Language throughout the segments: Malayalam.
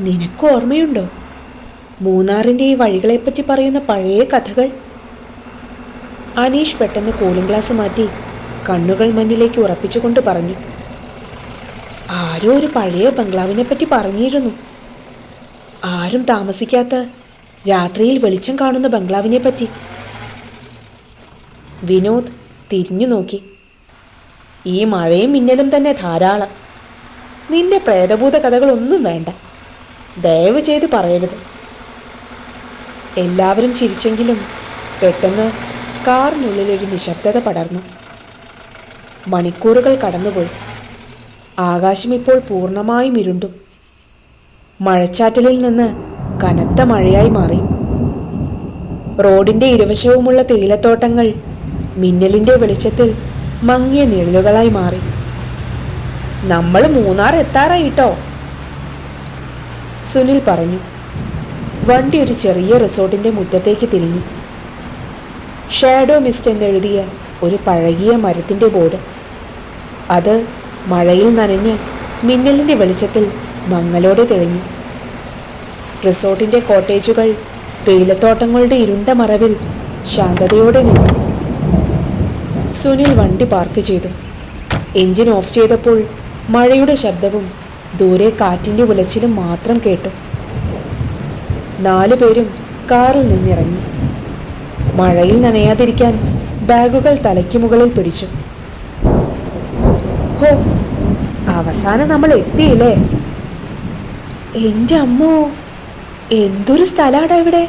നിനക്ക് ഓർമ്മയുണ്ടോ? മൂന്നാറിന്റെ ഈ വഴികളെപ്പറ്റി പറയുന്ന പഴയ കഥകൾ? അനീഷ് പെട്ടെന്ന് കൂളിംഗ് ഗ്ലാസ് മാറ്റി കണ്ണുകൾ മഞ്ഞിലേക്ക് ഉറപ്പിച്ചുകൊണ്ട് പറഞ്ഞു. ആരോ ഒരു പഴയ ബംഗ്ലാവിനെ പറ്റി പറഞ്ഞിരുന്നു. ആരും താമസിക്കാത്ത രാത്രിയിൽ വെളിച്ചം കാണുന്ന ബംഗ്ലാവിനെ പറ്റി. വിനോദ് തിരിഞ്ഞു നോക്കി. ഈ മഴയും മിന്നലും തന്നെ ധാരാളം. നിന്റെ പ്രേതഭൂത കഥകളൊന്നും വേണ്ട. ദയവ് ചെയ്ത് പറയരുത്. എല്ലാവരും ചിരിച്ചെങ്കിലും പെട്ടെന്ന് കാറിനുള്ളിലൊരു നിശബ്ദത പടർന്നു. മണിക്കൂറുകൾ കടന്നുപോയി. ആകാശം ഇപ്പോൾ പൂർണമായും ഇരുണ്ടു. മഴച്ചാറ്റലിൽ നിന്ന് കനത്ത മഴയായി മാറി. റോഡിന്റെ ഇരുവശവുമുള്ള തേയിലത്തോട്ടങ്ങൾ മിന്നലിന്റെ വെളിച്ചത്തിൽ മങ്ങിയ നിഴലുകളായി മാറി. നമ്മൾ മൂന്നാർ എത്താറായിട്ടോ? സുനിൽ പറഞ്ഞു. വണ്ടി ഒരു ചെറിയ റിസോർട്ടിന്റെ മുറ്റത്തേക്ക് തിരിഞ്ഞു. ഷാഡോ മിസ്റ്റ് എന്നെഴുതിയ ഒരു പഴകിയ മരത്തിന്റെ ബോർഡ്. അത് മഴയിൽ നനഞ്ഞ് മിന്നലിന്റെ വെളിച്ചത്തിൽ മങ്ങലോടെ തെളിഞ്ഞു. റിസോർട്ടിന്റെ കോട്ടേജുകൾ തേയിലത്തോട്ടങ്ങളുടെ ഇരുണ്ട മറവിൽ ശാന്തതയോടെ നിന്നു. സുനിൽ വണ്ടി പാർക്ക് ചെയ്തു. എഞ്ചിൻ ഓഫ് ചെയ്തപ്പോൾ മഴയുടെ ശബ്ദവും ദൂരെ കാറ്റിന്റെ ഉലച്ചിലും മാത്രം കേട്ടു. നാലു പേരും കാറിൽ നിന്നിറങ്ങി. മഴയിൽ നനയാതിരിക്കാൻ ബാഗുകൾ തലയ്ക്ക് മുകളിൽ പിടിച്ചു. ഹോ അവസാനം നമ്മൾ എത്തിയില്ലേ? എന്റെ അമ്മോ എന്തൊരു സ്ഥലമാണ് ഇവിടെ?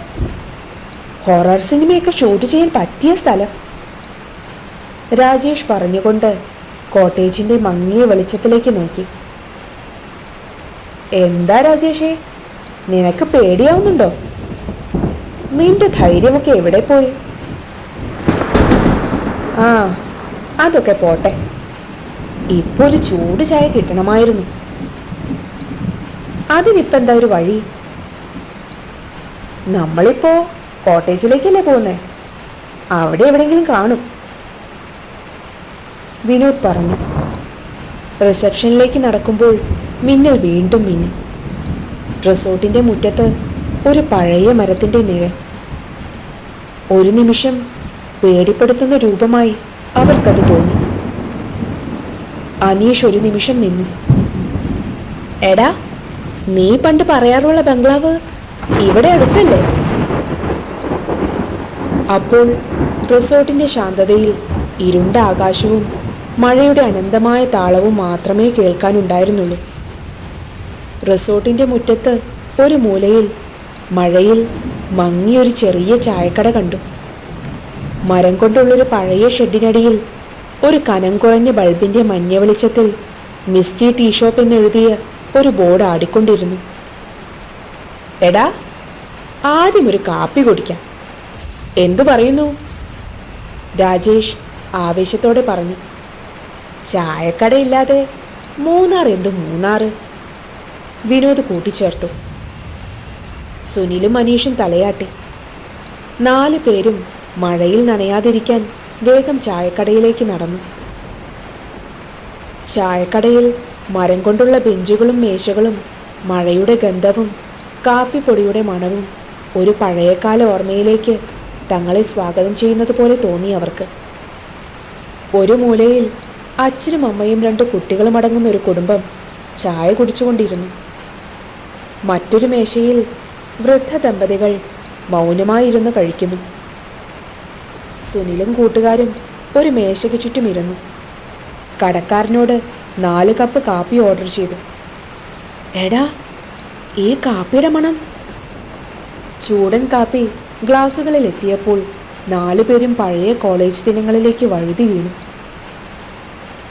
ഹൊറർ സിനിമയൊക്കെ ഷൂട്ട് ചെയ്യാൻ പറ്റിയ സ്ഥലം. രാജേഷ് പറഞ്ഞുകൊണ്ട് കോട്ടേജിന്റെ മങ്ങിയ വെളിച്ചത്തിലേക്ക് നോക്കി. എന്താ രാജേഷേ? നിനക്ക് പേടിയാവുന്നുണ്ടോ? നിന്റെ ധൈര്യമൊക്കെ എവിടെ പോയി? ആ അതൊക്കെ പോട്ടെ. ഇപ്പൊ ഒരു ചൂട് ചായ കിട്ടണമായിരുന്നു. അതിനിപ്പോ എന്താ ഒരു വഴി? നമ്മളിപ്പോ കോട്ടേജിലേക്കല്ലേ പോകുന്നേ? അവിടെ എവിടെയെങ്കിലും കാണും. വിനോദ് പറഞ്ഞു. റിസപ്ഷനിലേക്ക് നടക്കുമ്പോൾ മിന്നൽ വീണ്ടും മിന്നി. റിസോർട്ടിന്റെ മുറ്റത്ത് ഒരു പഴയ മരത്തിന്റെ നിഴൽ. ഒരു നിമിഷം പേടിപ്പെടുത്തുന്ന രൂപമായി അവർക്കത് തോന്നി. അനീഷ് ഒരു നിമിഷം നിന്നു. എടാ നീ പണ്ട് പറയാറുള്ള ബംഗ്ലാവ് ഇവിടെ അടുത്തല്ലേ? അപ്പോൾ റിസോർട്ടിന്റെ ശാന്തതയിൽ ഇരുണ്ട ആകാശവും മഴയുടെ അനന്തമായ താളവും മാത്രമേ കേൾക്കാനുണ്ടായിരുന്നുള്ളൂ. റിസോർട്ടിന്റെ മുറ്റത്ത് ഒരു മൂലയിൽ മഴയിൽ മങ്ങിയൊരു ചെറിയ ചായക്കട കണ്ടു. മരം കൊണ്ടുള്ളൊരു പഴയ ഷെഡിനടിയിൽ ഒരു കനം കുറഞ്ഞ ബൾബിന്റെ മഞ്ഞ വെളിച്ചത്തിൽ മിസ്റ്റി ടീ ഷോപ്പ് എന്നെഴുതിയ ഒരു ബോർഡ് ആടിക്കൊണ്ടിരുന്നു. എടാ ആദ്യം ഒരു കാപ്പി കുടിക്കാം. എന്തു പറയുന്നു? രാജേഷ് ആവേശത്തോടെ പറഞ്ഞു. ചായക്കടയില്ലാതെ മൂന്നാർ എന്തു മൂന്നാറ് വിനോദ് കൂട്ടിച്ചേർത്തു. സുനിലും മനീഷും തലയാട്ടി. നാല് പേരും മഴയിൽ നനയാതിരിക്കാൻ വേഗം ചായക്കടയിലേക്ക് നടന്നു. ചായക്കടയിൽ മരം കൊണ്ടുള്ള ബെഞ്ചുകളും മേശകളും മഴയുടെ ഗന്ധവും കാപ്പിപ്പൊടിയുടെ മണവും ഒരു പഴയകാല ഓർമ്മയിലേക്ക് തങ്ങളെ സ്വാഗതം ചെയ്യുന്നത് പോലെ തോന്നി അവർക്ക്. ഒരു മൂലയിൽ അച്ഛനും അമ്മയും രണ്ട് കുട്ടികളും അടങ്ങുന്ന ഒരു കുടുംബം ചായ കുടിച്ചുകൊണ്ടിരുന്നു. മറ്റൊരു മേശയിൽ വൃദ്ധ ദമ്പതികൾ മൗനമായിരുന്നു കഴിക്കുന്നു. സുനിലും കൂട്ടുകാരും ഒരു മേശയ്ക്ക് ചുറ്റും ഇരുന്നു. കടക്കാരനോട് നാല് കപ്പ് കാപ്പി ഓർഡർ ചെയ്തു. എടാ ഈ കാപ്പിയുടെ മണം. ചൂടൻ കാപ്പി ഗ്ലാസുകളിൽ എത്തിയപ്പോൾ നാലുപേരും പഴയ കോളേജ് ദിനങ്ങളിലേക്ക് വഴുതി വീണു.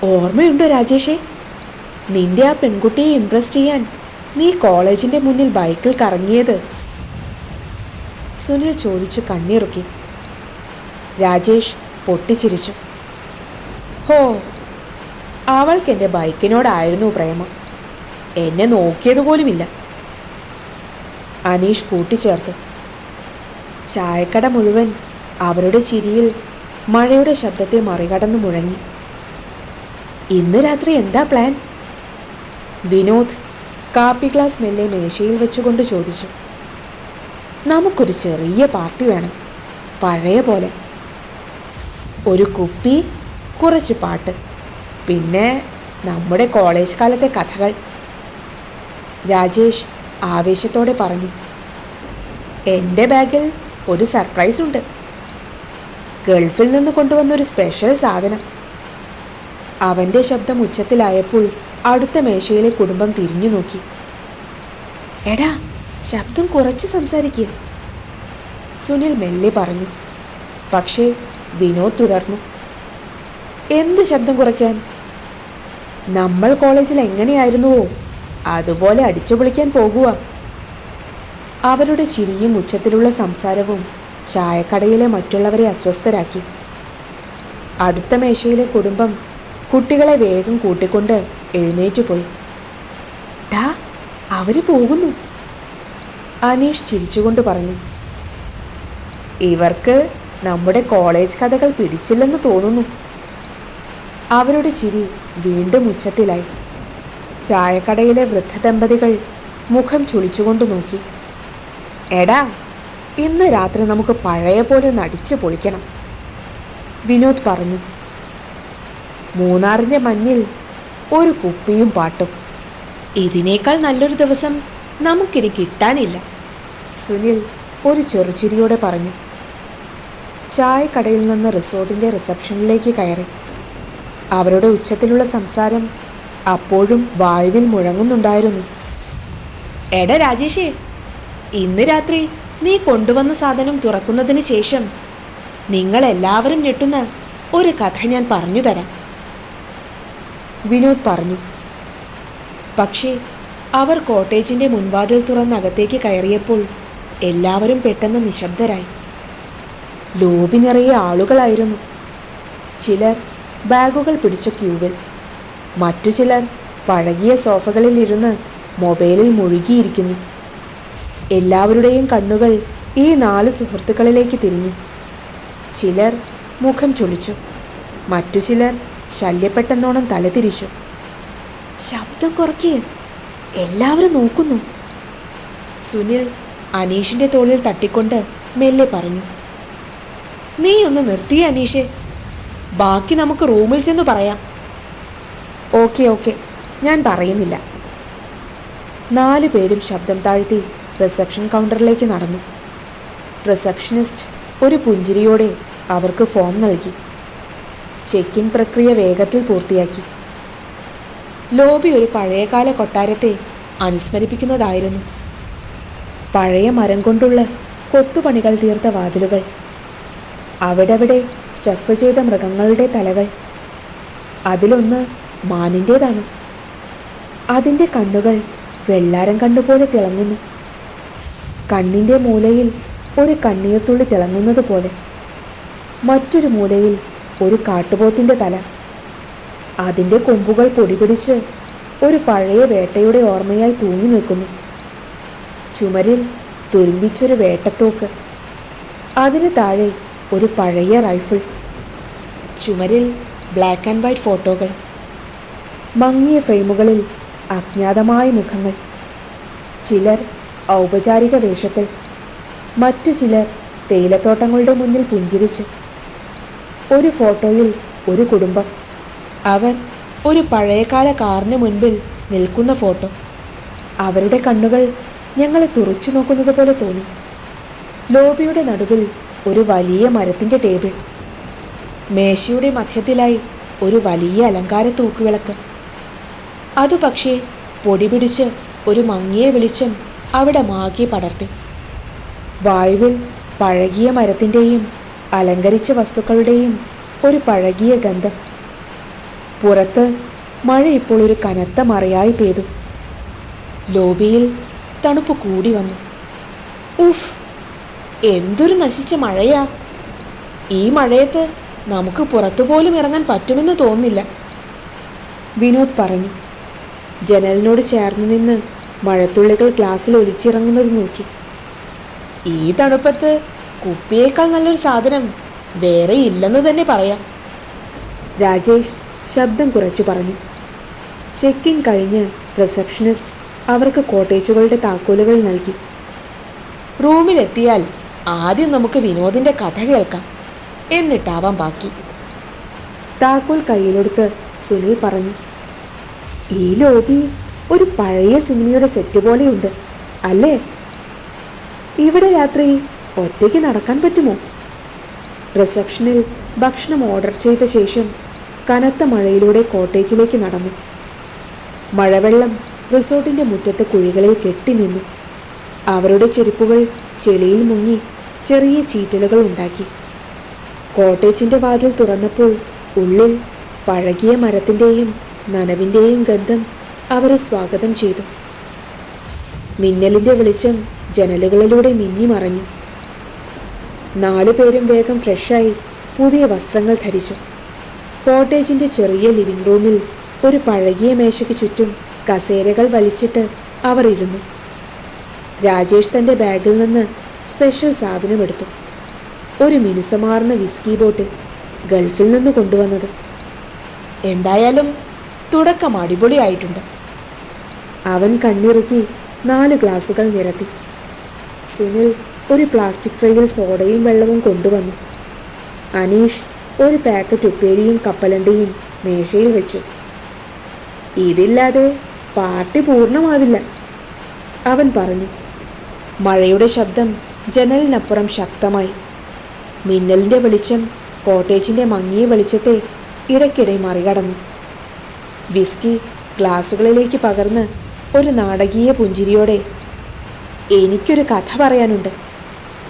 ഓർമ്മയുണ്ടോ രാജേഷേ? നിന്റെ ആ പെൺകുട്ടിയെ ഇംപ്രസ് ചെയ്യാൻ നീ കോളേജിന്റെ മുന്നിൽ ബൈക്കിൽ കറങ്ങിയത്? സുനിൽ ചോദിച്ചു കണ്ണിറുക്കി. രാജേഷ് പൊട്ടിച്ചിരിച്ചു. ഹോ അവൾക്ക് എന്റെ ബൈക്കിനോടായിരുന്നു പ്രേമം. എന്നെ നോക്കിയതുപോലുമില്ല അനീഷ് കൂട്ടിച്ചേർത്തു. ചായക്കട മുഴുവൻ അവരുടെ ചിരിയിൽ മഴയുടെ ശബ്ദത്തെ മറികടന്നു മുഴങ്ങി. ഇന്ന് രാത്രി എന്താ പ്ലാൻ? വിനോദ് കാപ്പി ഗ്ലാസ് മെല്ലെ മേശയിൽ വെച്ചുകൊണ്ട് ചോദിച്ചു. നമുക്കൊരു ചെറിയ പാർട്ടി വേണം. പഴയ പോലെ. ഒരു കുപ്പി കുറച്ച് പാട്ട്. പിന്നെ നമ്മുടെ കോളേജ് കാലത്തെ കഥകൾ. രാജേഷ് ആവേശത്തോടെ പറഞ്ഞു. എന്റെ ബാഗിൽ ഒരു സർപ്രൈസ് ഉണ്ട്. ഗൾഫിൽ നിന്ന് കൊണ്ടുവന്നൊരു സ്പെഷ്യൽ സാധനം. അവന്റെ ശബ്ദം ഉച്ചത്തിലായപ്പോൾ അടുത്ത മേശയിലെ കുടുംബം തിരിഞ്ഞു നോക്കി. എടാ ശബ്ദം കുറച്ച് സംസാരിക്കുക സുനിൽ മെല്ലെ പറഞ്ഞു. പക്ഷേ വിനോദ് തുടർന്നു. എന്ത് ശബ്ദം കുറയ്ക്കാൻ? നമ്മൾ കോളേജിൽ എങ്ങനെയായിരുന്നുവോ? അതുപോലെ അടിച്ചു പൊളിക്കാൻ പോകുക അവരുടെ ചിരിയും ഉച്ചത്തിലുള്ള സംസാരവും ചായക്കടയിലെ മറ്റുള്ളവരെ അസ്വസ്ഥരാക്കി. അടുത്ത മേശയിലെ കുടുംബം കുട്ടികളെ വേഗം കൂട്ടിക്കൊണ്ട് എഴുന്നേറ്റ് പോയി. ഡാ അവർ പോകുന്നു. അനീഷ് ചിരിച്ചുകൊണ്ട് പറഞ്ഞു. ഇവർക്ക് നമ്മുടെ കോളേജ് കഥകൾ പിടിച്ചില്ലെന്ന് തോന്നുന്നു. അവരുടെ ചിരി വീണ്ടും ഉച്ചത്തിലായി. ചായക്കടയിലെ വൃദ്ധദമ്പതികൾ മുഖം ചുളിച്ചുകൊണ്ട് നോക്കി. എടാ ഇന്ന് രാത്രി നമുക്ക് പഴയ പോലെ നടിച്ചു പൊളിക്കണം. വിനോദ് പറഞ്ഞു. മൂന്നാറിന്റെ മഞ്ഞിൽ ഒരു കുപ്പിയും പാട്ടും. ഇതിനേക്കാൾ നല്ലൊരു ദിവസം നമുക്കിനി കിട്ടാനില്ല. സുനിൽ ഒരു ചെറുചിരിയോടെ പറഞ്ഞു. ചായക്കടയിൽ നിന്ന് റിസോർട്ടിന്റെ റിസപ്ഷനിലേക്ക് കയറി. അവരുടെ ഉച്ചത്തിലുള്ള സംസാരം അപ്പോഴും വായുവിൽ മുഴങ്ങുന്നുണ്ടായിരുന്നു. എട രാജേഷേ ഇന്ന് രാത്രി നീ കൊണ്ടുവന്ന സാധനം തുറക്കുന്നതിന് ശേഷം നിങ്ങളെല്ലാവരും ഞെട്ടുന്ന ഒരു കഥ ഞാൻ പറഞ്ഞു തരാം. വിനോദ് പറഞ്ഞു. പക്ഷേ അവർ കോട്ടേജിന്റെ മുൻവാതിൽ തുറന്നകത്തേക്ക് കയറിയപ്പോൾ എല്ലാവരും പെട്ടെന്ന് നിശബ്ദരായി. ലോബി നിറയെ ആളുകളായിരുന്നു. ചിലർ ബാഗുകൾ പിടിച്ച ക്യൂവിൽ മറ്റു ചിലർ പഴകിയ സോഫകളിൽ ഇരുന്ന് മൊബൈലിൽ മുഴുകിയിരിക്കുന്നു. എല്ലാവരുടെയും കണ്ണുകൾ ഈ നാല് സുഹൃത്തുക്കളിലേക്ക് തിരിഞ്ഞു. ചിലർ മുഖം ചൊളിച്ചു മറ്റു ചിലർ ശല്യപ്പെട്ടെന്നോണം തലതിരിച്ചു. ശബ്ദം കുറയ്ക്ക്. എല്ലാവരും നോക്കുന്നു. സുനിൽ അനീഷിന്റെ തോളിൽ തട്ടിക്കൊണ്ട് മെല്ലെ പറഞ്ഞു നീ ഒന്ന് നിർത്തിയേ അനീഷെ. ബാക്കി നമുക്ക് റൂമിൽ ചെന്ന് പറയാം. Okay okay. ഞാൻ പറയുന്നില്ല. നാല് പേരും ശബ്ദം താഴ്ത്തി റിസപ്ഷൻ കൗണ്ടറിലേക്ക് നടന്നു. റിസപ്ഷനിസ്റ്റ് ഒരു പുഞ്ചിരിയോടെ അവർക്ക് ഫോം നൽകി. ചെക്ക് ഇൻ പ്രക്രിയ വേഗത്തിൽ പൂർത്തിയാക്കി. ലോബി ഒരു പഴയകാല കൊട്ടാരത്തെ അനുസ്മരിപ്പിക്കുന്നതായിരുന്നു. പഴയ മരം കൊണ്ടുള്ള കൊത്തുപണികൾ തീർത്ത വാതിലുകൾ അവിടെവിടെ സ്റ്റഫ് ചെയ്ത മൃഗങ്ങളുടെ തലകൾ അതിലൊന്ന് മാനിന്റേതാണ് അതിന്റെ കണ്ണുകൾ വെള്ളാരം കണ്ണുപോലെ തിളങ്ങുന്നു. കണ്ണിന്റെ മൂലയിൽ ഒരു കണ്ണീർത്തുള്ളി തിളങ്ങുന്നത് പോലെ മറ്റൊരു മൂലയിൽ ഒരു കാട്ടുപോത്തിന്റെ തല. അതിന്റെ കൊമ്പുകൾ പൊടിപിടിച്ച് ഒരു പഴയ വേട്ടയുടെ ഓർമ്മയായി തൂങ്ങി നിൽക്കുന്നു. ചുമരിൽ തുരുമ്പിച്ചൊരു വേട്ടത്തോക്ക്. അതിന് താഴെ ഒരു പഴയ റൈഫിൾ. ചുമരിൽ ബ്ലാക്ക് ആൻഡ് വൈറ്റ് ഫോട്ടോകൾ. മങ്ങിയ ഫ്രെയിമുകളിൽ അജ്ഞാതമായ മുഖങ്ങൾ. ചിലർ ഔപചാരിക വേഷത്തിൽ. മറ്റു ചിലർ തേയിലത്തോട്ടങ്ങളുടെ മുന്നിൽ പുഞ്ചിരിച്ച്. ഒരു ഫോട്ടോയിൽ ഒരു കുടുംബം. അവർ ഒരു പഴയകാല കാറിന് മുൻപിൽ നിൽക്കുന്ന ഫോട്ടോ. അവരുടെ കണ്ണുകൾ ഞങ്ങളെ തുറച്ചു നോക്കുന്നത് പോലെ തോന്നി. ലോബിയുടെ നടുവിൽ ഒരു വലിയ മരത്തിന്റെ ടേബിൾ. മേശയുടെ മധ്യത്തിലായി ഒരു വലിയ അലങ്കാര തൂക്കുവിളക്ക്. അതു പക്ഷേ പൊടി പിടിച്ച് ഒരു മങ്ങിയ വെളിച്ചം അവിടെ മാകി പടർത്തി. വായുവിൽ പഴകിയ മരത്തിന്റെയും അലങ്കരിച്ച വസ്തുക്കളുടെയും ഒരു പഴകിയ ഗന്ധം. പുറത്ത് മഴ ഇപ്പോൾ ഒരു കനത്ത മറയായി പെയ്തു. ലോബിയിൽ തണുപ്പ് കൂടി വന്നു. ഉഫ് എന്തൊരു നശിച്ച മഴയാ. ഈ മഴയത്ത് നമുക്ക് പുറത്തുപോലും ഇറങ്ങാൻ പറ്റുമെന്ന് തോന്നില്ല വിനോദ് പറഞ്ഞു. ജനലിനോട് ചേർന്ന് നിന്ന് മഴത്തുള്ളികൾ ഗ്ലാസ്സിൽ ഒലിച്ചിറങ്ങുന്നത് നോക്കി. ഈ തണുപ്പത്ത് കുപ്പിയേക്കാൾ നല്ലൊരു സാധനം വേറെ ഇല്ലെന്ന് തന്നെ പറയാം. രാജേഷ് ശബ്ദം കുറച്ചു പറഞ്ഞു. ചെക്കിൻ കഴിഞ്ഞ് റിസപ്ഷനിസ്റ്റ് അവർക്ക് കോട്ടേജുകളുടെ താക്കോലുകൾ നൽകി. റൂമിലെത്തിയാൽ ആദ്യം നമുക്ക് വിനോദിന്റെ കഥ കേൾക്കാം. എന്നിട്ടാവാം ബാക്കി. താക്കോൽ കയ്യിലെടുത്ത് സുനിൽ പറഞ്ഞു ഈ ലോബി ഒരു പഴയ സിനിമയുടെ സെറ്റ് പോലെയുണ്ട് അല്ലേ? ഇവിടെ രാത്രി ഒറ്റയ്ക്ക് നടക്കാൻ പറ്റുമോ? റിസപ്ഷനിൽ ഭക്ഷണം ഓർഡർ ചെയ്ത ശേഷം കനത്ത മഴയിലൂടെ കോട്ടേജിലേക്ക് നടന്നു. മഴവെള്ളം റിസോർട്ടിന്റെ മുറ്റത്തെ കുഴികളിൽ കെട്ടിനിന്നു അവരുടെ ചെരുപ്പുകൾ ചെളിയിൽ മുങ്ങി ചെറിയ ചീറ്റലുകൾ ഉണ്ടാക്കി. കോട്ടേജിന്റെ വാതിൽ തുറന്നപ്പോൾ ഉള്ളിൽ പഴകിയ മരത്തിന്റെയും നനവിന്റെയും ഗന്ധം അവരെ സ്വാഗതം ചെയ്തു. മിന്നലിന്റെ വെളിച്ചം ജനലുകളിലൂടെ മിന്നി മറഞ്ഞു നാലു പേരും വേഗം ഫ്രഷായി പുതിയ വസ്ത്രങ്ങൾ ധരിച്ചു. കോട്ടേജിന്റെ ചെറിയ ലിവിംഗ് റൂമിൽ ഒരു പഴകിയ മേശയ്ക്ക് ചുറ്റും കസേരകൾ വലിച്ചിട്ട് അവർ ഇരുന്നു. രാജേഷ് തന്റെ ബാഗിൽ നിന്ന് സ്പെഷ്യൽ സാധനമെടുത്തു ഒരു മിനുസമാർന്ന വിസ്കി ബോട്ടിൽ ഗൾഫിൽ നിന്ന് കൊണ്ടുവന്നത്. എന്തായാലും തുടക്കം അടിപൊളിയായിട്ടുണ്ട്. അവൻ കണ്ണിറുക്കി നാല് ഗ്ലാസുകൾ നിരത്തി. സുനിൽ ഒരു പ്ലാസ്റ്റിക് ട്രേയിൽ സോഡയും വെള്ളവും കൊണ്ടുവന്നു. അനീഷ് ഒരു പാക്കറ്റ് ഉപ്പേരിയും കപ്പലണ്ടിയും മേശയിൽ വെച്ചു. ഇതില്ലാതെ പാർട്ടി പൂർണമാവില്ല. അവൻ പറഞ്ഞു മഴയുടെ ശബ്ദം ജനലിനപ്പുറം ശക്തമായി. മിന്നലിന്റെ വെളിച്ചം കോട്ടേജിന്റെ മങ്ങിയ വെളിച്ചത്തെ ഇടയ്ക്കിടെ മറികടന്നു. വിസ്കി ഗ്ലാസുകളിലേക്ക് പകർന്ന് ഒരു നാടകീയ പുഞ്ചിരിയോടെ എനിക്കൊരു കഥ പറയാനുണ്ട്.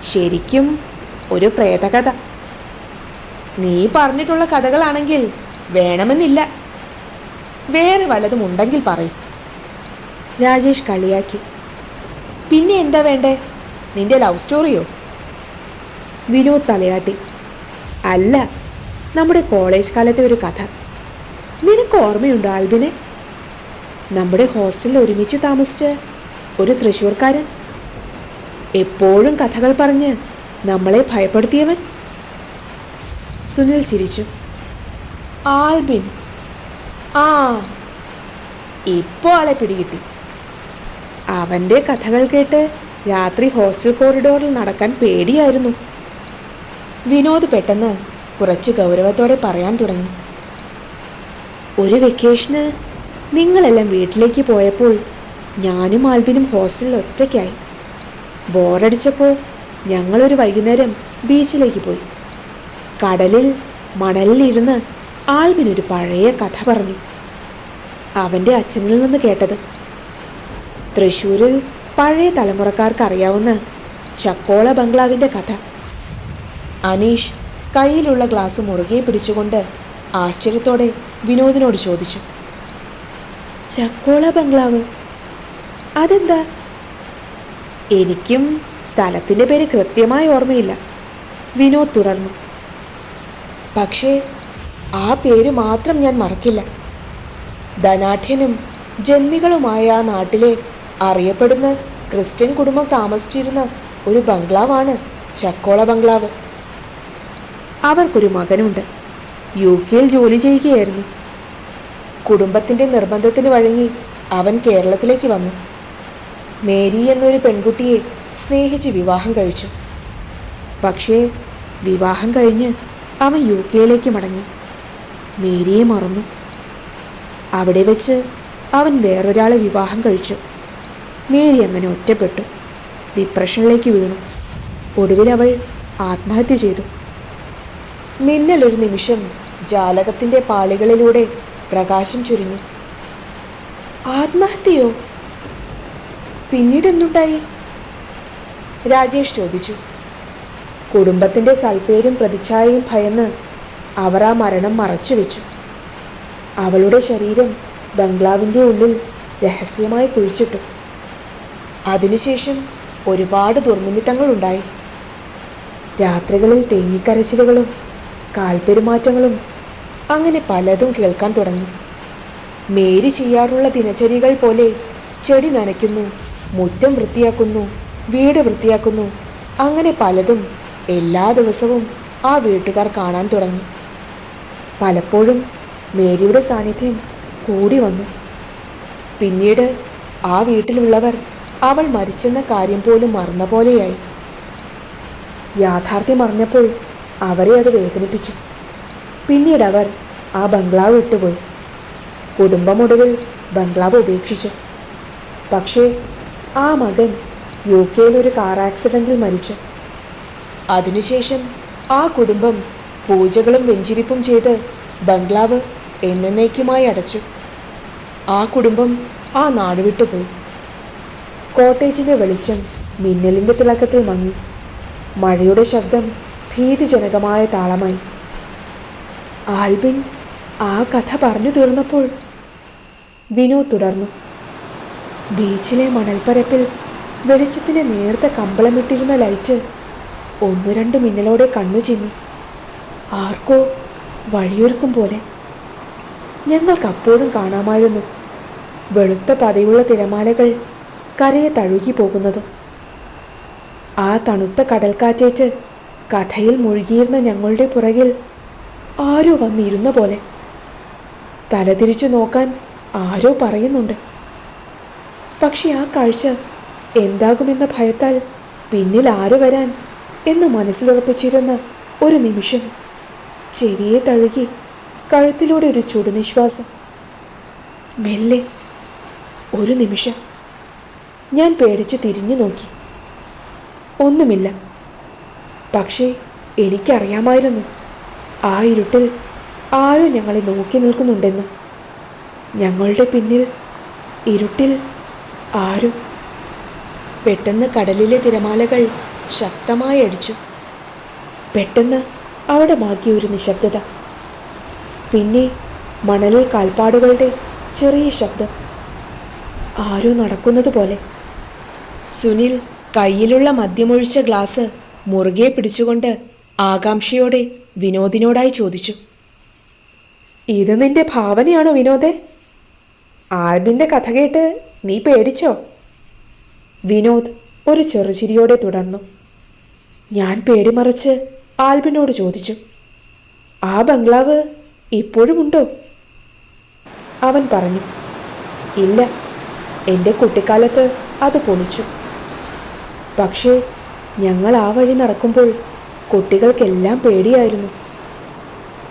ശരിക്കും ഒരു പ്രേതകഥ. നീ പറഞ്ഞിട്ടുള്ള കഥകളാണെങ്കിൽ വേണമെന്നില്ല. വേറെ വല്ലതും ഉണ്ടെങ്കിൽ പറയും. രാജേഷ് കളിയാക്കി. പിന്നെ എന്താ വേണ്ടേ? നിന്റെ ലവ് സ്റ്റോറിയോ? വിനോദ് തലയാട്ടി. അല്ല നമ്മുടെ കോളേജ് കാലത്തെ ഒരു കഥ. നിനക്ക് ഓർമ്മയുണ്ടോ ആൽബിനെ? നമ്മുടെ ഹോസ്റ്റലിൽ ഒരുമിച്ച് താമസിച്ച് ഒരു തൃശ്ശൂർക്കാരൻ. എപ്പോഴും കഥകൾ പറഞ്ഞ് നമ്മളെ ഭയപ്പെടുത്തിയവൻ. സുനിൽ ചിരിച്ചു. ആൽബിൻ. ആ ഇപ്പോൾ ആളെ പിടികിട്ടി. അവന്റെ കഥകൾ കേട്ട് രാത്രി ഹോസ്റ്റൽ കോറിഡോറിൽ നടക്കാൻ പേടിയായിരുന്നു. വിനോദ് പെട്ടെന്ന് കുറച്ച് ഗൗരവത്തോടെ പറയാൻ തുടങ്ങി. ഒരു വെക്കേഷന് നിങ്ങളെല്ലാം വീട്ടിലേക്ക് പോയപ്പോൾ ഞാനും ആൽബിനും ഹോസ്റ്റലിൽ ഒറ്റയ്ക്കായി. ബോറടിച്ചപ്പോൾ ഞങ്ങളൊരു വൈകുന്നേരം ബീച്ചിലേക്ക് പോയി. കടലിൽ മണലിലിരുന്ന് ആൽബിൻ ഒരു പഴയ കഥ പറഞ്ഞു. അവന്റെ അച്ഛനിൽ നിന്ന് കേട്ടത് തൃശ്ശൂരിൽ പഴയ തലമുറക്കാർക്ക് അറിയാവുന്ന ചക്കോള ബംഗ്ലാവിന്റെ കഥ. അനീഷ് കയ്യിലുള്ള ഗ്ലാസ് മുറുകെ പിടിച്ചുകൊണ്ട് ആശ്ചര്യത്തോടെ വിനോദിനോട് ചോദിച്ചു ചക്കോള ബംഗ്ലാവ് അതെന്താ? എനിക്കും സ്ഥലത്തിന്റെ പേര് കൃത്യമായി ഓർമ്മയില്ല. വിനോദ് തുടർന്നു. പക്ഷേ ആ പേര് മാത്രം ഞാൻ മറക്കില്ല. ധനാഠ്യനും ജന്മികളുമായ ആ നാട്ടിലെ അറിയപ്പെടുന്ന ക്രിസ്ത്യൻ കുടുംബം താമസിച്ചിരുന്ന ഒരു ബംഗ്ലാവാണ് ചക്കോള ബംഗ്ലാവ്. അവർക്കൊരു മകനുണ്ട്. യു കെയിൽ ജോലി ചെയ്യുകയായിരുന്നു. കുടുംബത്തിന്റെ നിർബന്ധത്തിന് വഴങ്ങി അവൻ കേരളത്തിലേക്ക് വന്നു. മേരി എന്നൊരു പെൺകുട്ടിയെ സ്നേഹിച്ച് വിവാഹം കഴിച്ചു. പക്ഷേ വിവാഹം കഴിഞ്ഞ് അവൻ യു കെയിലേക്ക് മടങ്ങി. മേരിയെ മറന്നു. അവിടെ വെച്ച് അവൻ വേറൊരാളെ വിവാഹം കഴിച്ചു. മേരി അങ്ങനെ ഒറ്റപ്പെട്ടു. ഡിപ്രഷനിലേക്ക് വീണു. ഒടുവിൽ അവൾ ആത്മഹത്യ ചെയ്തു. മിന്നലൊരു നിമിഷം ജാലകത്തിന്റെ പാളികളിലൂടെ പ്രകാശം ചുരിഞ്ഞു. ആത്മഹത്യയോ? പിന്നീട് എന്തുണ്ടായി രാജേഷ് ചോദിച്ചു. കുടുംബത്തിന്റെ സൽപ്പേരും പ്രതിച്ഛായയും ഭയന്ന് അവർ ആ മരണം മറച്ചു വെച്ചു അവളുടെ ശരീരം ബംഗ്ലാവിന്റെ ഉള്ളിൽ രഹസ്യമായി കുഴിച്ചിട്ടു. അതിനുശേഷം ഒരുപാട് ദുർനിമിത്തങ്ങളുണ്ടായി. രാത്രികളിൽ തേങ്ങിക്കരച്ചിലുകളും കാൽപെരുമാറ്റങ്ങളും അങ്ങനെ പലതും കേൾക്കാൻ തുടങ്ങി. മേരി ചെയ്യാറുള്ള ദിനചര്യകൾ പോലെ ചെടി നനയ്ക്കുന്നു മുറ്റം വൃത്തിയാക്കുന്നു വീട് വൃത്തിയാക്കുന്നു. അങ്ങനെ പലതും എല്ലാ ദിവസവും ആ വീട്ടുകാർ കാണാൻ തുടങ്ങി. പലപ്പോഴും മേരിയുടെ സാന്നിധ്യം കൂടി വന്നു. പിന്നീട് ആ വീട്ടിലുള്ളവർ അവൾ മരിച്ചെന്ന കാര്യം പോലും മറന്ന പോലെയായി. യാഥാർത്ഥ്യം അറിഞ്ഞപ്പോൾ അവരെ അത് വേദനിപ്പിച്ചു. പിന്നീട് അവർ ആ ബംഗ്ലാവ് വിട്ടുപോയി. കുടുംബമൊടുവിൽ ബംഗ്ലാവ് ഉപേക്ഷിച്ചു. പക്ഷേ ആ മകൻ യു കെയിൽ ഒരു കാർ ആക്സിഡന്റിൽ മരിച്ചു. അതിനുശേഷം ആ കുടുംബം പൂജകളും വെഞ്ചിരിപ്പും ചെയ്ത് ബംഗ്ലാവ് എന്നേക്കുമായി അടച്ചു. ആ കുടുംബം ആ നാട് വിട്ടുപോയി കോട്ടേജിന്റെ വെളിച്ചം മിന്നലിന്റെ തിളക്കത്തിൽ മങ്ങി. മഴയുടെ ശബ്ദം ഭീതിജനകമായ താളമായി. ആൽബിൻ ആ കഥ പറഞ്ഞു തീർന്നപ്പോൾ വിനോദ് തുടർന്നു. ബീച്ചിലെ മണൽപ്പരപ്പിൽ വെളിച്ചത്തിന് നേർത്ത കമ്പളമിട്ടിരുന്ന ലൈറ്റ് ഒന്നു രണ്ട് മിന്നലോടെ കണ്ണു ചിമ്മി. ആർക്കോ വഴിയൊരുക്കും പോലെ. ഞങ്ങൾക്കപ്പോഴും കാണാമായിരുന്നു വെളുത്ത പതിവുള്ള തിരമാലകൾ കരയെ തഴുകി പോകുന്നത്. ആ തണുത്ത കടൽക്കാറ്റേച്ച് കഥയിൽ മുഴുകിയിരുന്ന ഞങ്ങളുടെ പുറകിൽ ആരോ വന്നിരുന്ന പോലെ. തലതിരിച്ചു നോക്കാൻ ആരോ പറയുന്നുണ്ട്. പക്ഷെ ആ കാഴ്ച എന്താകുമെന്ന ഭയത്താൽ പിന്നിൽ ആര് വരാൻ എന്ന് മനസ്സിലുറപ്പിച്ചിരുന്ന ഒരു നിമിഷം ചെവിയെ തഴുകി കഴുത്തിലൂടെ ഒരു ചുടുനിശ്വാസം. മെല്ലെ ഒരു നിമിഷം ഞാൻ പേടിച്ച് തിരിഞ്ഞു നോക്കി. ഒന്നുമില്ല. പക്ഷേ എനിക്കറിയാമായിരുന്നു. ആ ഇരുട്ടിൽ ആരോ ഞങ്ങളെ നോക്കി നിൽക്കുന്നുണ്ടെന്ന്. ഞങ്ങളുടെ പിന്നിൽ ഇരുട്ടിൽ ആരും. പെട്ടെന്ന് കടലിലെ തിരമാലകൾ ശക്തമായി അടിച്ചു. പെട്ടെന്ന് അവിടെ ബാക്കിയ ഒരു നിശബ്ദത. പിന്നെ മണലിൽ കാൽപ്പാടുകളുടെ ചെറിയ ശബ്ദം. ആരോ നടക്കുന്നത് പോലെ. സുനിൽ കയ്യിലുള്ള മദ്യമൊഴിച്ച ഗ്ലാസ് മുറുകെ പിടിച്ചുകൊണ്ട് ആകാംക്ഷയോടെ വിനോദിനോടായി ചോദിച്ചു. ഇത് നിന്റെ ഭാവനയാണോ വിനോദേ? ആൽബിന്റെ കഥ കേട്ട് നീ പേടിച്ചോ? വിനോദ് ഒരു ചെറുചിരിയോടെ തുടർന്നു. ഞാൻ പേടിമറിച്ച് ആൽബിനോട് ചോദിച്ചു ആ ബംഗ്ലാവ് ഇപ്പോഴുമുണ്ടോ? അവൻ പറഞ്ഞു ഇല്ല എന്റെ കുട്ടിക്കാലത്ത് അത് പൊളിച്ചു. പക്ഷേ ഞങ്ങൾ ആ വഴി നടക്കുമ്പോൾ കുട്ടികൾക്കെല്ലാം പേടിയായിരുന്നു.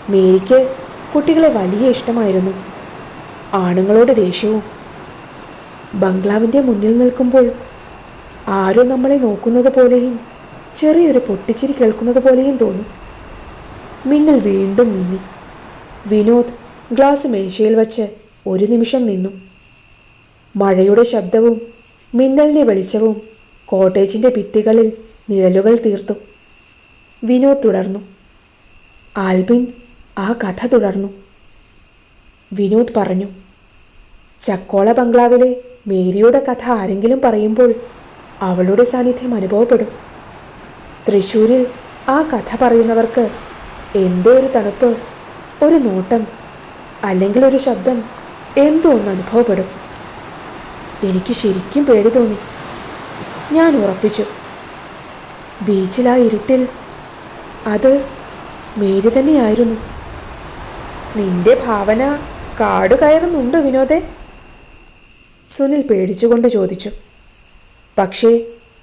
മേരിക്ക് കുട്ടികളെ വലിയ ഇഷ്ടമായിരുന്നു. ആണുങ്ങളോട് ദേഷ്യവും ബംഗ്ലാവിന്റെ മുന്നിൽ നിൽക്കുമ്പോൾ ആരോ നമ്മളെ നോക്കുന്നത് പോലെയും ചെറിയൊരു പൊട്ടിച്ചിരി കേൾക്കുന്നത് പോലെയും തോന്നും. മിന്നൽ വീണ്ടും മിന്നി. വിനോദ് ഗ്ലാസ് മേശയിൽ വച്ച് ഒരു നിമിഷം നിന്നു. മഴയുടെ ശബ്ദവും മിന്നലിന്റെ വെളിച്ചവും കോട്ടേജിന്റെ ഭിത്തികളിൽ നിഴലുകൾ തീർത്തു. വിനോദ് തുടർന്നു. ആൽബിൻ ആ കഥ തുടർന്നു. വിനോദ് പറഞ്ഞു ചക്കോള ബംഗ്ലാവിലെ മേരിയുടെ കഥ ആരെങ്കിലും പറയുമ്പോൾ അവളുടെ സാന്നിധ്യം അനുഭവപ്പെടും. തൃശ്ശൂരിൽ ആ കഥ പറയുന്നവർക്ക് എന്തോ ഒരു തണുപ്പ് ഒരു നോട്ടം അല്ലെങ്കിൽ ഒരു ശബ്ദം എന്തോ ഒന്ന് അനുഭവപ്പെടും. എനിക്ക് ശരിക്കും പേടി തോന്നി. ഞാൻ ഉറപ്പിച്ചു. ബീച്ചിൽ ആ ഇരുട്ടിൽ അത് മേരി തന്നെയായിരുന്നു. നിന്റെ ഭാവന കാട് കയറുന്നുണ്ട് വിനോദേ. സുനിൽ പേടിച്ചുകൊണ്ട് ചോദിച്ചു. പക്ഷേ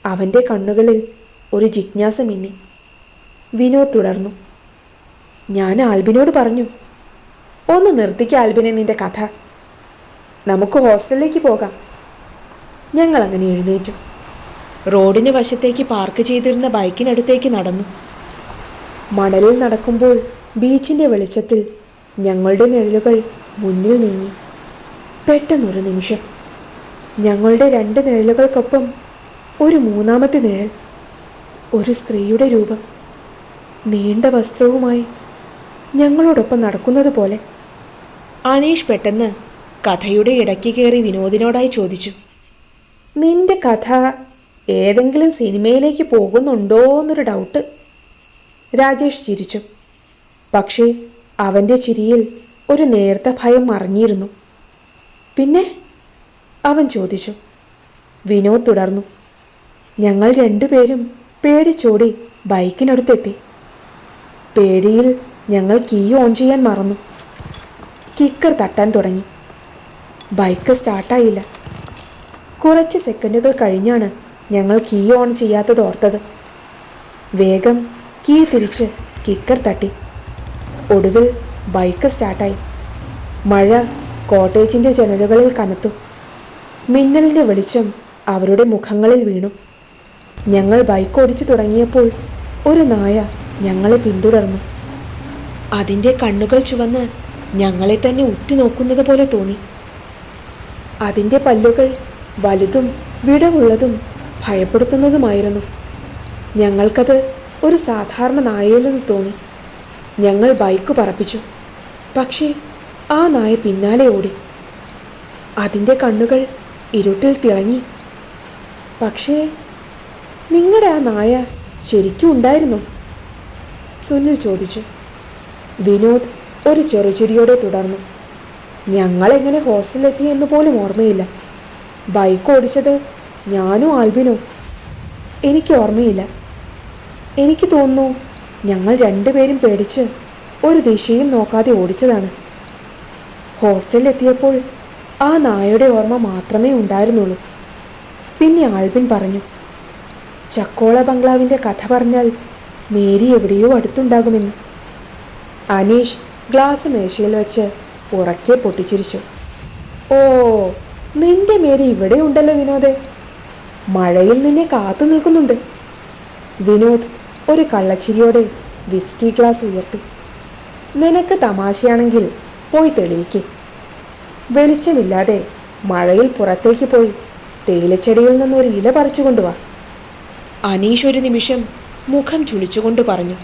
അവന്റെ കണ്ണുകളിൽ ഒരു ജിജ്ഞാസ മിന്നി. വിനോദ് തുടർന്നു. ഞാൻ ആൽബിനോട് പറഞ്ഞു ഒന്ന് നിർത്തിക്ക ആൽബിനെ നിന്റെ കഥ. നമുക്ക് ഹോസ്റ്റലിലേക്ക് പോകാം. ഞങ്ങൾ അങ്ങനെ എഴുന്നേറ്റു. റോഡിന് വശത്തേക്ക് പാർക്ക് ചെയ്തിരുന്ന ബൈക്കിനടുത്തേക്ക് നടന്നു. മണലിൽ നടക്കുമ്പോൾ ബീച്ചിന്റെ വെളിച്ചത്തിൽ ഞങ്ങളുടെ നിഴലുകൾ മുന്നിൽ നീങ്ങി. പെട്ടെന്നൊരു നിമിഷം ഞങ്ങളുടെ രണ്ട് നിഴലുകൾക്കൊപ്പം ഒരു മൂന്നാമത്തെ നിഴൽ ഒരു സ്ത്രീയുടെ രൂപം. നീണ്ട വസ്ത്രവുമായി ഞങ്ങളോടൊപ്പം നടക്കുന്നത് പോലെ. അനീഷ് പെട്ടെന്ന് കഥയുടെ ഇടയ്ക്ക് കയറി വിനോദിനോടായി ചോദിച്ചു നിന്റെ കഥ ഏതെങ്കിലും സിനിമയിലേക്ക് പോകുന്നുണ്ടോ എന്നൊരു ഡൗട്ട്. രാജേഷ് ചിരിച്ചു. പക്ഷേ അവന്റെ ചിരിയിൽ ഒരു നേർത്ത ഭയം മറിഞ്ഞിരുന്നു. പിന്നെ അവൻ ചോദിച്ചു. വിനോദ് തുടർന്നു. ഞങ്ങൾ രണ്ടുപേരും പേടിച്ചോടി ബൈക്കിനടുത്തെത്തി. പേടിയിൽ ഞങ്ങൾ കീ ഓൺ ചെയ്യാൻ മറന്നു. കിക്കർ തട്ടാൻ തുടങ്ങി. ബൈക്ക് സ്റ്റാർട്ടായില്ല. കുറച്ച് സെക്കൻഡുകൾ കഴിഞ്ഞാണ് ഞങ്ങൾ കീ ഓൺ ചെയ്യാത്തത് ഓർത്തത്. വേഗം കീ തിരിച്ച് കിക്കർ തട്ടി. ഒടുവിൽ ബൈക്ക് സ്റ്റാർട്ടായി. മഴ കോട്ടേജിന്റെ ജനലുകളിൽ കനത്തു. മിന്നലിന്റെ വെളിച്ചം അവരുടെ മുഖങ്ങളിൽ വീണു. ഞങ്ങൾ ബൈക്ക് ഓടിച്ചു തുടങ്ങിയപ്പോൾ ഒരു നായ ഞങ്ങളെ പിന്തുടർന്നു. അതിന്റെ കണ്ണുകൾ ചുവന്ന് ഞങ്ങളെ തന്നെ ഉറ്റുനോക്കുന്നത് പോലെ തോന്നി. അതിന്റെ പല്ലുകൾ വലുതും വിടവുള്ളതും ഭയപ്പെടുത്തുന്നതുമായിരുന്നു. ഞങ്ങൾക്കത് ഒരു സാധാരണ നായയിലെന്ന് തോന്നി. ഞങ്ങൾ ബൈക്ക് പറപ്പിച്ചു. പക്ഷേ ആ നായ പിന്നാലെ ഓടി. അതിന്റെ കണ്ണുകൾ ഇരുട്ടിൽ തിളങ്ങി. പക്ഷേ നിങ്ങളുടെ ആ നായ ശരിക്കും ഉണ്ടായിരുന്നു? സുനിൽ ചോദിച്ചു. വിനോദ് ഒരു ചെറുചിരിയോടെ തുടർന്നു. ഞങ്ങളെങ്ങനെ ഹോസ്റ്റലിലെത്തി എന്ന് പോലും ഓർമ്മയില്ല. ബൈക്ക് ഓടിച്ചത് ഞാനും ആൽബിനോ. എനിക്ക് ഓർമ്മയില്ല. എനിക്ക് തോന്നുന്നു ഞങ്ങൾ രണ്ടുപേരും പേടിച്ച് ഒരു ദിശയും നോക്കാതെ ഓടിച്ചതാണ്. ഹോസ്റ്റലിലെത്തിയപ്പോൾ ആ നായയുടെ ഓർമ്മ മാത്രമേ ഉണ്ടായിരുന്നുള്ളൂ. പിന്നെ ആൽബിൻ പറഞ്ഞു ചക്കോള ബംഗ്ലാവിന്റെ കഥ പറഞ്ഞാൽ മേരി എവിടെയോ അടുത്തുണ്ടാകുമെന്ന്. അനീഷ് ഗ്ലാസ് മേശയിൽ വെച്ച് ഉറക്കെ പൊട്ടിച്ചിരിച്ചു. ഓ നിന്റെ മേരി ഇവിടെ ഉണ്ടല്ലോ വിനോദേ. മഴയിൽ നിന്നെ കാത്തു നിൽക്കുന്നുണ്ട്. വിനോദ് ഒരു കള്ളച്ചിരിയോടെ വിസ്കി ഗ്ലാസ് ഉയർത്തി നിനക്ക് തമാശയാണെങ്കിൽ പോയി തെളിയിക്ക്. വെളിച്ചമില്ലാതെ മഴയിൽ പുറത്തേക്ക് പോയി തേയിലച്ചെടിയിൽ നിന്നൊരു ഇല പറിച്ചു കൊണ്ടുവാ. അനീഷ് ഒരു നിമിഷം മുഖം ചുളിച്ചുകൊണ്ട് പറഞ്ഞു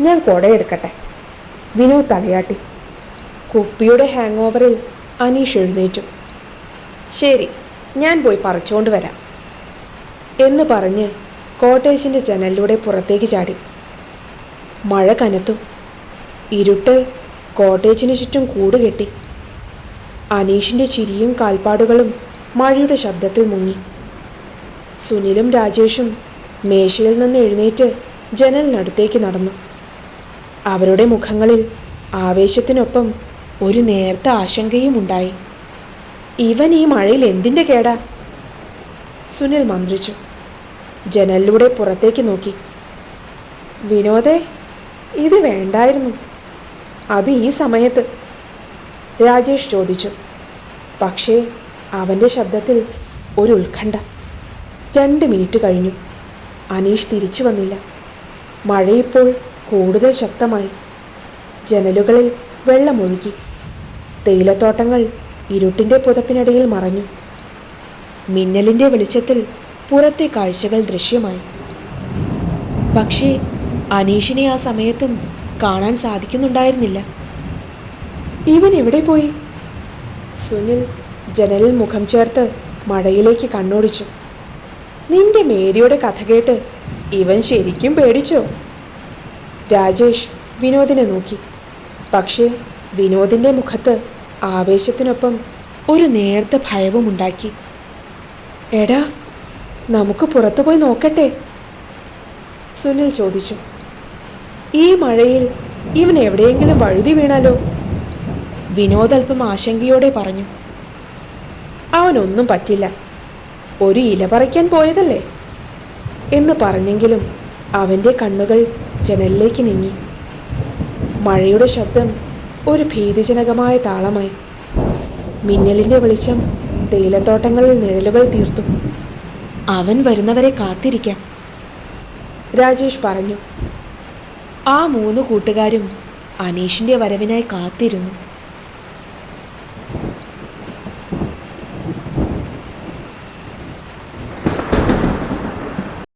ഞാൻ കുടയെടുക്കട്ടെ വിനോദ് തലയാട്ടി. കുപ്പിയുടെ ഹാങ് ഓവറിൽ അനീഷ് എഴുന്നേറ്റു. ശരി ഞാൻ പോയി പറിച്ചുകൊണ്ട് വരാം എന്ന് പറഞ്ഞ് കോട്ടേജിന്റെ ജനലിലൂടെ പുറത്തേക്ക് ചാടി. മഴ കനത്തു. ഇരുട്ട് കോട്ടേജിന് ചുറ്റും കൂടുകെട്ടി അനീഷിന്റെ ചിരിയും കാൽപ്പാടുകളും മഴയുടെ ശബ്ദത്തിൽ മുങ്ങി. സുനിലും രാജേഷും മേശയിൽ നിന്ന് എഴുന്നേറ്റ് ജനലിനടുത്തേക്ക് നടന്നു. അവരുടെ മുഖങ്ങളിൽ ആവേശത്തിനൊപ്പം ഒരു നേർത്ത ആശങ്കയും ഉണ്ടായി. ഇവൻ ഈ മഴയിൽ എന്തിന്റെ കേടാ? സുനിൽ മന്ത്രിച്ചു. ജനലിലൂടെ പുറത്തേക്ക് നോക്കി. വിനോദേ ഇത് വേണ്ടായിരുന്നു. അത് ഈ സമയത്ത് രാജേഷ് ചോദിച്ചു. പക്ഷേ അവന്റെ ശബ്ദത്തിൽ ഒരു ഉത്കണ്ഠ. രണ്ട് മിനിറ്റ് കഴിഞ്ഞു. അനീഷ് തിരിച്ചു വന്നില്ല. മഴയിപ്പോൾ കൂടുതൽ ശക്തമായി. ജനലുകളിൽ വെള്ളമൊഴുകി. തേയിലത്തോട്ടങ്ങൾ ഇരുട്ടിന്റെ പുതപ്പിനിടയിൽ മറഞ്ഞു. മിന്നലിന്റെ വെളിച്ചത്തിൽ പുറത്തെ കാഴ്ചകൾ ദൃശ്യമായി. പക്ഷേ അനീഷിനെ ആ സമയത്തും കാണാൻ സാധിക്കുന്നുണ്ടായിരുന്നില്ല. ഇവൻ എവിടെ പോയി? സുനിൽ ജനലിൽ മുഖം ചേർത്ത് മഴയിലേക്ക് കണ്ണോടിച്ചു. നിന്റെ മേരിയുടെ കഥ കേട്ട് ഇവൻ ശരിക്കും പേടിച്ചോ? രാജേഷ് വിനോദിനെ നോക്കി. പക്ഷേ വിനോദിന്റെ മുഖത്ത് ആവേശത്തിനൊപ്പം ഒരു നേർത്ത ഭയവുമുണ്ടാക്കി. എടാ നമുക്ക് പുറത്തു പോയി നോക്കട്ടെ? സുനിൽ ചോദിച്ചു. ഈ മഴയിൽ ഇവൻ എവിടെയെങ്കിലും വഴുതി വീണാലോ? വിനോദ് അല്പം ആശങ്കയോടെ പറഞ്ഞു. അവനൊന്നും പറ്റില്ല. ഒരു ഇല പറിക്കാൻ പോയതല്ലേ? എന്ന് പറഞ്ഞെങ്കിലും അവന്റെ കണ്ണുകൾ ജനലിലേക്ക് നീങ്ങി. മഴയുടെ ശബ്ദം ഒരു ഭീതിജനകമായ താളമായി. മിന്നലിന്റെ വെളിച്ചം തേയിലത്തോട്ടങ്ങളിൽ നിഴലുകൾ തീർത്തു. അവൻ വരുന്നവരെ കാത്തിരിക്കാം. രാജേഷ് പറഞ്ഞു. ആ മൂന്ന് കൂട്ടുകാരും അനീഷിന്റെ വരവിനായി കാത്തിരുന്നു.